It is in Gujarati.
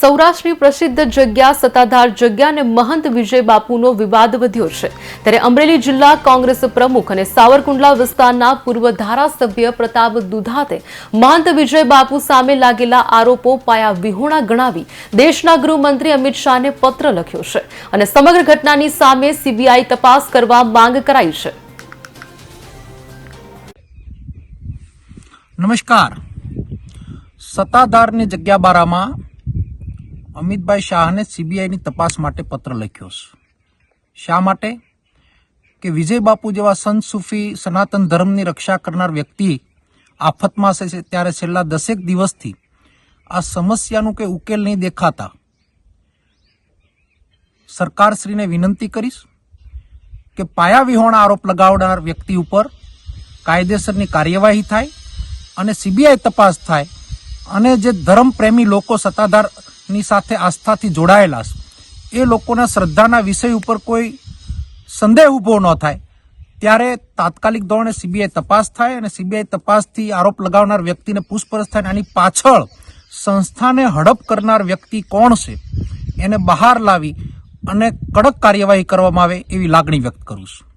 સૌરાષ્ટ્રની પ્રસિદ્ધ જગ્યા, સત્તાધાર જગ્યા અને મહંત વિજય બાપુનો વિવાદ વધ્યો છે. ત્યારે અમરેલી જિલ્લા કોંગ્રેસ પ્રમુખ અને સાવરકુંડલા વિસ્તારના પૂર્વ ધારાસભ્ય પ્રતાપ દુધાતે મહંત વિજય બાપુ સામે લાગેલા આરોપો પાયા વિહોણા ગણાવી દેશના ગૃહમંત્રી અમિત શાહને પત્ર લખ્યો છે અને સમગ્ર ઘટનાની સામે સીબીઆઈ તપાસ કરવા માંગ કરાઈ છે. નમસ્કાર. સત્તાધારની જગ્યા બારામાં અમિતભાઈ શાહને સીબીઆઈની તપાસ માટે પત્ર લખ્યો શા માટે? કે વિજય બાપુ જેવા સંત સૂફી સનાતન ધર્મની રક્ષા કરનાર વ્યક્તિ આફતમાં છે, ત્યારે છેલ્લા દસેક દિવસથી આ સમસ્યાનું કે ઉકેલ નહીં દેખાતા. સરકારશ્રીને વિનંતી કરીશ કે પાયાવિહોણ આરોપ લગાવનાર વ્યક્તિ ઉપર કાયદેસરની કાર્યવાહી થાય અને સીબીઆઈ તપાસ થાય અને જે ધર્મપ્રેમી લોકો સત્તાધારની સાથે આસ્થાથી જોડાયેલા એ લોકોના શ્રદ્ધાના વિષય ઉપર કોઈ સંદેહ ઊભો ન થાય. ત્યારે તાત્કાલિક ધોરણે સીબીઆઈ તપાસ થાય અને સીબીઆઈ તપાસથી આરોપ લગાવનાર વ્યક્તિને પૂછપરછ થાય આની પાછળ સંસ્થાને હડપ કરનાર વ્યક્તિ કોણ છે, એને બહાર લાવી અને કડક કાર્યવાહી કરવામાં આવે એવી લાગણી વ્યક્ત કરું છું.